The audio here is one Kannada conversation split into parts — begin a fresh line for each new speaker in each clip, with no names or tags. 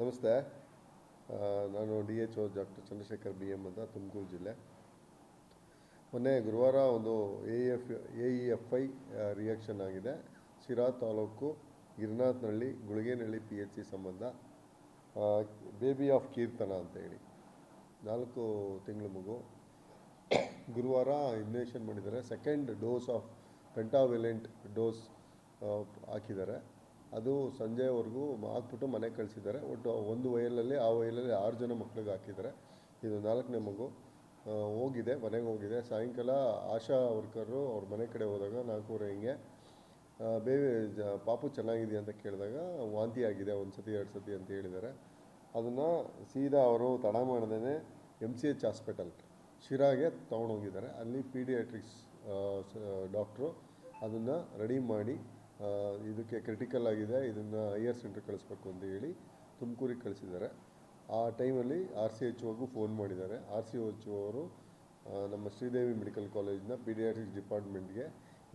ನಮಸ್ತೆ. ನಾನು D H O doctor Chandrashekar B M ಅಂತ ತುಮಕೂರು ಜಿಲ್ಲೆ. ಮೊನ್ನೆ ಗುರುವಾರ ಒಂದು A F A E F I reaction ಆಗಿದೆ. Sira taluk Girinathanahalli Guliganahalli P H C ಸಂಬಂಧ ಬೇಬಿ ಆಫ್ ಕೀರ್ತನ ಅಂತ ಹೇಳಿ. ನಾಲ್ಕು ತಿಂಗಳು ಮಗು. ಗುರುವಾರ ಇಂಜೆಕ್ಷನ್ ಮಾಡಿದ್ದಾರೆ. Second dose of pentavalent dose ಹಾಕಿದ್ದಾರೆ. ಅದು ಸಂಜೆವರೆಗೂ ಹಾಕ್ಬಿಟ್ಟು ಮನೆಗೆ ಕಳಿಸಿದ್ದಾರೆ. ಒಟ್ಟು ಒಂದು ವಯಲಲ್ಲಿ, ಆ ವಯಲಲ್ಲಿ ಆರು ಜನ ಮಕ್ಳಿಗೆ ಹಾಕಿದ್ದಾರೆ. ಇದು ನಾಲ್ಕನೇ ಮಗು ಹೋಗಿದೆ, ಮನೆಗೆ ಹೋಗಿದೆ. ಸಾಯಂಕಾಲ ಆಶಾ ವರ್ಕರು ಅವ್ರ ಮನೆ ಕಡೆ ಹೋದಾಗ ನಾಲ್ಕೂವರೆ ಹಿಂಗೆ ಬೇಬಿ ಪಾಪು ಚೆನ್ನಾಗಿದೆಯಾ ಅಂತ ಕೇಳಿದಾಗ ವಾಂತಿ ಆಗಿದೆ ಒಂದು ಸತಿ ಎರಡು ಸತಿ ಅಂತ ಹೇಳಿದ್ದಾರೆ. ಅದನ್ನು ಸೀದಾ ಅವರು ತಡ ಮಾಡ್ದೇ ಎಂ ಸಿ ಎಚ್ ಹಾಸ್ಪಿಟಲ್, ಶಿರಾಗೆ ತೊಗೊಂಡೋಗಿದ್ದಾರೆ ಅಲ್ಲಿ ಪೀಡಿಯಾಟ್ರಿಕ್ಸ್ ಡಾಕ್ಟ್ರು ಅದನ್ನು ರೆಡಿ ಮಾಡಿ ಇದಕ್ಕೆ ಕ್ರಿಟಿಕಲ್ ಆಗಿದೆ. ಇದನ್ನು ಹೈಯರ್ ಸೆಂಟ್ರ್ ಕಳಿಸ್ಬೇಕು ಅಂತ ಹೇಳಿ ತುಮಕೂರಿಗೆ ಕಳಿಸಿದ್ದಾರೆ. ಆ ಟೈಮಲ್ಲಿ ಆರ್ ಸಿ ಎಚ್ ಒಗೂ ಫೋನ್ ಮಾಡಿದ್ದಾರೆ. ಆರ್ ಸಿ ಎಚ್ ಅವರು ನಮ್ಮ ಶ್ರೀದೇವಿ ಮೆಡಿಕಲ್ ಕಾಲೇಜಿನ ಪೀಡಿಯಾಟ್ರಿಕ್ಸ್ ಡಿಪಾರ್ಟ್ಮೆಂಟ್ಗೆ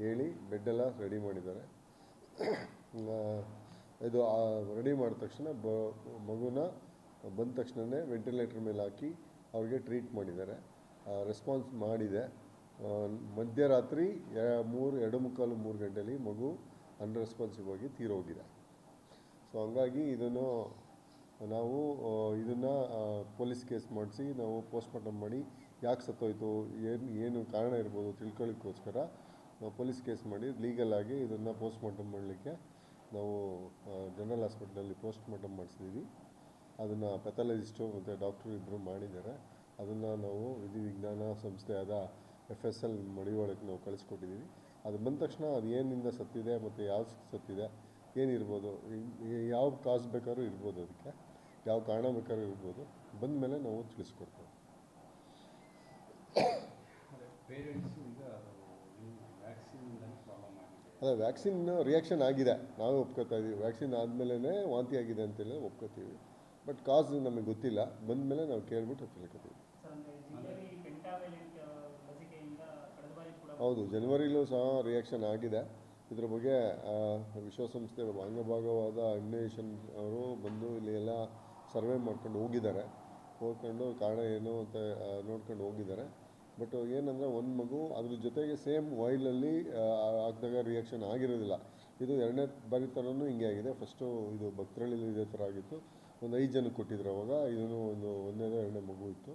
ಹೇಳಿ ಬೆಡ್ಡೆಲ್ಲ ರೆಡಿ ಮಾಡಿದ್ದಾರೆ. ಇದು ರೆಡಿ ಮಾಡಿದ ತಕ್ಷಣ ಬ, ಮಗುನ ಬಂದ ತಕ್ಷಣವೇ ವೆಂಟಿಲೇಟರ್ ಮೇಲೆ ಹಾಕಿ ಅವ್ರಿಗೆ ಟ್ರೀಟ್ ಮಾಡಿದ್ದಾರೆ. ರೆಸ್ಪಾನ್ಸ್ ಮಾಡಿದೆ. ಮಧ್ಯರಾತ್ರಿ ಮೂರು, ಎರಡು ಮುಕ್ಕಾಲು ಮೂರು ಗಂಟೆಯಲ್ಲಿ ಮಗು ಅನ್ರೆಸ್ಪಾನ್ಸಿವ್ ಆಗಿ ತೀರೋಗಿದೆ. ಸೊ ಹಂಗಾಗಿ ಇದನ್ನು, ನಾವು ಇದನ್ನು ಪೊಲೀಸ್ ಕೇಸ್ ಮಾಡಿಸಿ, ನಾವು ಪೋಸ್ಟ್ಮಾರ್ಟಮ್ ಮಾಡಿ, ಯಾಕೆ ಸತ್ತೋಯ್ತು, ಏನು ಏನು ಕಾರಣ ಇರ್ಬೋದು ತಿಳ್ಕೊಳ್ಳಿಕ್ಕೋಸ್ಕರ ನಾವು ಪೊಲೀಸ್ ಕೇಸ್ ಮಾಡಿ ಲೀಗಲ್ ಆಗಿ ಇದನ್ನು ಪೋಸ್ಟ್ಮಾರ್ಟಮ್ ಮಾಡಲಿಕ್ಕೆ ನಾವು ಜನರಲ್ ಹಾಸ್ಪಿಟ್ಲಲ್ಲಿ ಪೋಸ್ಟ್ಮಾರ್ಟಮ್ ಮಾಡಿಸಿದ್ದೀವಿ ಅದನ್ನು ಪೆಥಾಲಜಿಸ್ಟು ಮತ್ತು ಡಾಕ್ಟ್ರು ಇಬ್ಬರು ಮಾಡಿದ್ದಾರೆ. ಅದನ್ನು ನಾವು ವಿಧಿ ವಿಜ್ಞಾನ ಸಂಸ್ಥೆಯಾದ ಎಫ್ ಎಸ್ ಎಲ್ ಮಡಿವಾಳಕ್ಕೆ ನಾವು ಕಳಿಸ್ಕೊಟ್ಟಿದ್ದೀವಿ ಅದು ಬಂದ ತಕ್ಷಣ ಅದು ಏನಿಂದ ಸತ್ತಿದೆ ಮತ್ತು ಯಾವ ಸತ್ತಿದೆ ಏನಿರ್ಬೋದು ಯಾವ ಕಾಸ್ ಬೇಕಾದ್ರೂ ಇರ್ಬೋದು ಅದಕ್ಕೆ ಯಾವ ಕಾರಣ ಬೇಕಾದ್ರೂ ಇರ್ಬೋದು ಬಂದ ಮೇಲೆ ನಾವು ತಿಳಿಸ್ಕೊಡ್ತೇವೆ. ಅದೇ ವ್ಯಾಕ್ಸಿನ್ ರಿಯಾಕ್ಷನ್ ಆಗಿದೆ. ನಾವೇ ಒಪ್ಕೋತಾ ಇದ್ದೀವಿ ವ್ಯಾಕ್ಸಿನ್ ಆದಮೇಲೆ ವಾಂತಿ ಆಗಿದೆ ಅಂತೇಳಿ ಒಪ್ಕೋತೀವಿ. ಬಟ್ ಕಾಸ್ ನಮಗೆ ಗೊತ್ತಿಲ್ಲ. ಬಂದ ಮೇಲೆ ನಾವು ಕೇಳ್ಬಿಟ್ಟು ತಿಳ್ಕೊತೀವಿ. ಹೌದು ಜನವರಿಲೂ ಸಹ ರಿಯಾಕ್ಷನ್ ಆಗಿದೆ. ಇದ್ರ ಬಗ್ಗೆ ವಿಶ್ವಸಂಸ್ಥೆ ಅಂಗಭಾಗವಾದ ಇಮ್ಯುನೇಷನ್ ಅವರು ಬಂದು ಇಲ್ಲಿ ಎಲ್ಲ ಸರ್ವೆ ಮಾಡ್ಕೊಂಡು ಹೋಗಿದ್ದಾರೆ. ಹೋಗ್ಕೊಂಡು ಕಾರಣ ಏನು ಅಂತ ನೋಡ್ಕೊಂಡು ಹೋಗಿದ್ದಾರೆ. ಬಟ್ ಏನಂದರೆ ಒಂದು ಮಗು ಅದ್ರ ಜೊತೆಗೆ ಸೇಮ್ ವೈಲಲ್ಲಿ ಆಗ್ದಾಗ ರಿಯಾಕ್ಷನ್ ಆಗಿರೋದಿಲ್ಲ. ಇದು ಎರಡನೇ ಬಾರಿ ಥರನೂ ಹಿಂಗೆ ಆಗಿದೆ. ಫಸ್ಟು ಇದು ಭಕ್ತರಳ್ಳಿಲಿ ಇದೇ ಥರ ಆಗಿತ್ತು. ಒಂದು ಐದು ಜನಕ್ಕೆ ಕೊಟ್ಟಿದ್ರು ಅವಾಗ. ಇದನ್ನು ಒಂದು ಒಂದನೇ ಎರಡನೇ ಮಗು ಇತ್ತು.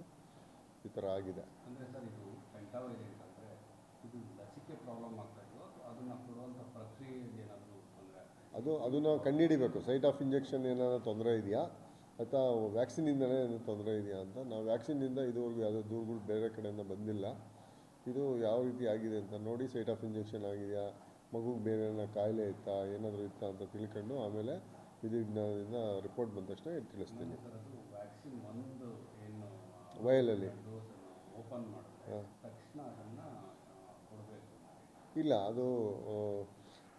ಈ ಥರ ಆಗಿದೆ.
ಇದು ಲಸಿಕೆ ಪ್ರಾಬ್ಲಮ್ ಆಗ್ತಾ ಇದೆಯೋ ಅಥವಾ ಅದನ್ನು ಕೊಡುವಂಥ ಪ್ರಕ್ರಿಯೆಯಲ್ಲಿ ಏನಾದರೂ ತೊಂದರೆ
ಅದು ಅದನ್ನು ಕಂಡುಹಿಡಿಬೇಕು. ಸೈಟ್ ಆಫ್ ಇಂಜೆಕ್ಷನ್ ಏನಾದರೂ ತೊಂದರೆ ಇದೆಯಾ? ಅಥವಾ ವ್ಯಾಕ್ಸಿನಿಂದಲೇ ಏನಾದರೂ ತೊಂದರೆ ಇದೆಯಾ ಅಂತ? ನಾವು ವ್ಯಾಕ್ಸಿನಿಂದ ಇದುವರೆಗೂ ಯಾವುದೋ ದೂರುಗಳು ಬೇರೆ ಕಡೆಯಿಂದ ಬಂದಿಲ್ಲ. ಇದು ಯಾವ ರೀತಿ ಆಗಿದೆ ಅಂತ ನೋಡಿ ಸೈಟ್ ಆಫ್ ಇಂಜೆಕ್ಷನ್ ಆಗಿದೆಯಾ? ಮಗುಗೆ ಬೇರೆ ಏನೋ ಕಾಯಿಲೆ ಇತ್ತಾ? ಏನಾದರೂ ಇತ್ತಾ ಅಂತ ತಿಳ್ಕೊಂಡು ಆಮೇಲೆ ವಿಧಿವಿಜ್ಞಾನದಿಂದ ರಿಪೋರ್ಟ್ ಬಂದ ತಕ್ಷಣ ತಿಳಿಸ್ತೀನಿ. ವಯಲಲ್ಲಿ
ಓಪನ್
ಹಾಂ.
ತಕ್ಷಣ
ಇಲ್ಲ ಅದು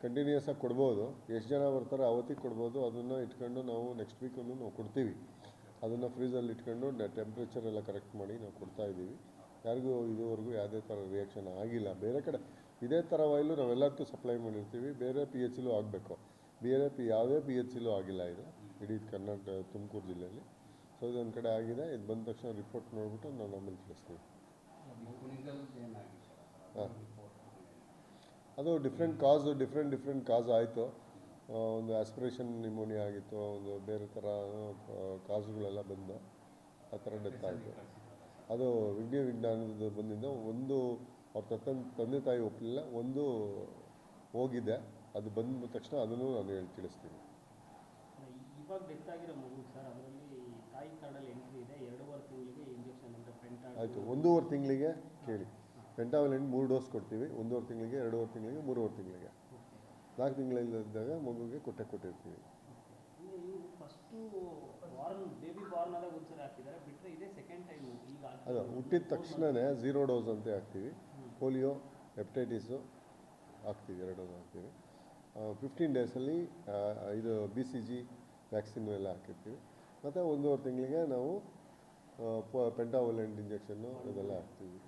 ಕಂಟಿನ್ಯೂಸ್ ಆಗಿ ಕೊಡ್ಬೋದು. ಎಷ್ಟು ಜನ ಬರ್ತಾರೆ ಅವತ್ತಿಗೆ ಕೊಡ್ಬೋದು. ಅದನ್ನು ಇಟ್ಕೊಂಡು ನಾವು ನೆಕ್ಸ್ಟ್ ವೀಕನ್ನು ನಾವು ಕೊಡ್ತೀವಿ. ಅದನ್ನು ಫ್ರೀಸಲ್ಲಿ ಇಟ್ಕೊಂಡು ಟೆಂಪ್ರೇಚರ್ ಎಲ್ಲ ಕರೆಕ್ಟ್ ಮಾಡಿ ನಾವು ಕೊಡ್ತಾ ಇದ್ದೀವಿ. ಯಾರಿಗೂ ಇದುವರೆಗೂ ಯಾವುದೇ ಥರ ರಿಯಾಕ್ಷನ್ ಆಗಿಲ್ಲ. ಬೇರೆ ಕಡೆ ಇದೇ ಥರ ವೈಲು ನಾವೆಲ್ಲದಕ್ಕೂ ಸಪ್ಲೈ ಮಾಡಿರ್ತೀವಿ. ಬೇರೆ ಪಿ ಎಚ್ ಇಲ್ಲೂ ಆಗಬೇಕು. ಬೇರೆ ಪಿ ಯಾವುದೇ ಪಿ ಎಚ್ ಇಲ್ಲೂ ಆಗಿಲ್ಲ ಇದು. ಇಡೀ ಕರ್ನಾಟಕ ತುಮಕೂರು ಜಿಲ್ಲೆಯಲ್ಲಿ. ಸೊ ಇದೊಂದು ಕಡೆ ಆಗಿದೆ. ಇದು ಬಂದ ತಕ್ಷಣ ರಿಪೋರ್ಟ್ ನೋಡಿಬಿಟ್ಟು ನಾವು ನಮ್ಮಲ್ಲಿ ತಿಳಿಸ್ತೀವಿ. ಹಾಂ. ಅದು ಡಿಫ್ರೆಂಟ್ ಕಾಸು ಡಿಫ್ರೆಂಟ್ ಡಿಫ್ರೆಂಟ್ ಕಾಸ್ ಆಯಿತು. ಒಂದು ಆಸ್ಪಿರೇಷನ್ ನಿಮೋನಿಯಾ ಆಗಿತ್ತು ಒಂದು ಬೇರೆ ಥರ ಕಾಸುಗಳೆಲ್ಲ ಬಂದು ಆ ಥರ ಡೆತ್ ಆಯಿತು. ಅದು ವಿಜ್ಞ ವಿಜ್ಞಾನದ ಬಂದಿದ್ದು ಒಂದು ಅವ್ರ ತತ್ತನ್ ತಂದೆ ತಾಯಿ ಒಪ್ಪಲಿಲ್ಲ ಒಂದು ಹೋಗಿದೆ. ಅದು ಬಂದ ತಕ್ಷಣ ಅದನ್ನು ನಾನು ಹೇಳಿ ತಿಳಿಸ್ತೀನಿ. ಆಯಿತು ಒಂದೂವರೆ ತಿಂಗಳಿಗೆ ಕೇಳಿ. ಪೆಂಟಾವಲೆಂಟ್ ಮೂರು ಡೋಸ್ ಕೊಡ್ತೀವಿ ಒಂದೂವರೆ ತಿಂಗಳಿಗೆ ಎರಡೂವರೆ ತಿಂಗಳಿಗೆ ಮೂರುವರೆ ತಿಂಗಳಿಗೆ. ನಾಲ್ಕು ತಿಂಗಳಿದ್ದಾಗ ಮಗುಗೆ ಕೊಟ್ಟೆ ಕೊಟ್ಟಿರ್ತೀವಿ. ಅಲ್ಲ ಹುಟ್ಟಿದ ತಕ್ಷಣವೇ ಝೀರೋ ಡೋಸ್ ಅಂತ ಹಾಕ್ತೀವಿ. ಪೋಲಿಯೋ ಹೆಪ್ಟೈಟಿಸು ಹಾಕ್ತೀವಿ ಎರಡು ಡೋಸ್ ಹಾಕ್ತೀವಿ. ಫಿಫ್ಟೀನ್ ಡೇಸಲ್ಲಿ ಇದು ಬಿ ಸಿ ಜಿ ವ್ಯಾಕ್ಸಿನ್ ಎಲ್ಲ ಹಾಕಿರ್ತೀವಿ. ಮತ್ತು ಒಂದೂವರೆ ತಿಂಗಳಿಗೆ ನಾವು ಪೆಂಟಾವಲೆಂಟ್ ಇಂಜೆಕ್ಷನ್ನು ಇದೆಲ್ಲ ಹಾಕ್ತೀವಿ.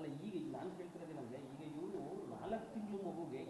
ಅಲ್ಲ ಈಗ ನಾನು ಕೇಳ್ತಿರೋದೇನಂದ್ರೆ ಈಗ ಇವರು ನಾಲ್ಕು ತಿಂಗಳು ಮಗುಗೆ